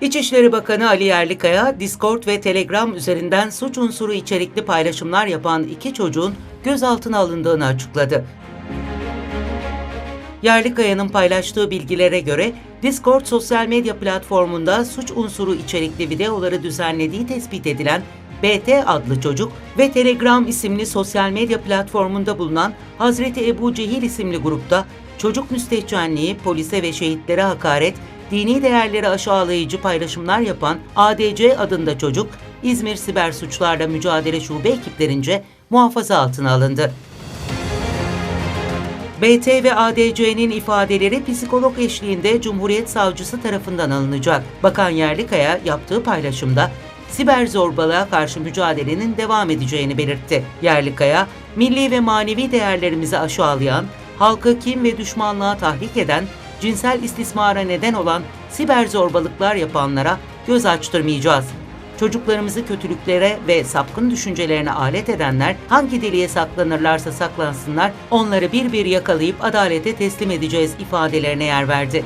İçişleri Bakanı Ali Yerlikaya, Discord ve Telegram üzerinden suç unsuru içerikli paylaşımlar yapan iki çocuğun gözaltına alındığını açıkladı. Yerlikaya'nın paylaştığı bilgilere göre Discord sosyal medya platformunda suç unsuru içerikli videoları düzenlediği tespit edilen BT adlı çocuk ve Telegram isimli sosyal medya platformunda bulunan Hazreti Ebu Cehil isimli grupta çocuk müstehcenliği, polise ve şehitlere hakaret, dini değerleri aşağılayıcı paylaşımlar yapan ADC adında çocuk, İzmir Siber Suçlarla Mücadele Şube ekiplerince muhafaza altına alındı. BT ve ADC'nin ifadeleri psikolog eşliğinde Cumhuriyet Savcısı tarafından alınacak. Bakan Yerlikaya yaptığı paylaşımda siber zorbalığa karşı mücadelenin devam edeceğini belirtti. Yerlikaya, milli ve manevi değerlerimizi aşağılayan, halkı kim ve düşmanlığa tahrik eden, cinsel istismara neden olan siber zorbalıklar yapanlara göz açtırmayacağız. Çocuklarımızı kötülüklere ve sapkın düşüncelerine alet edenler hangi deliğe saklanırlarsa saklansınlar, onları bir bir yakalayıp adalete teslim edeceğiz ifadelerine yer verdi.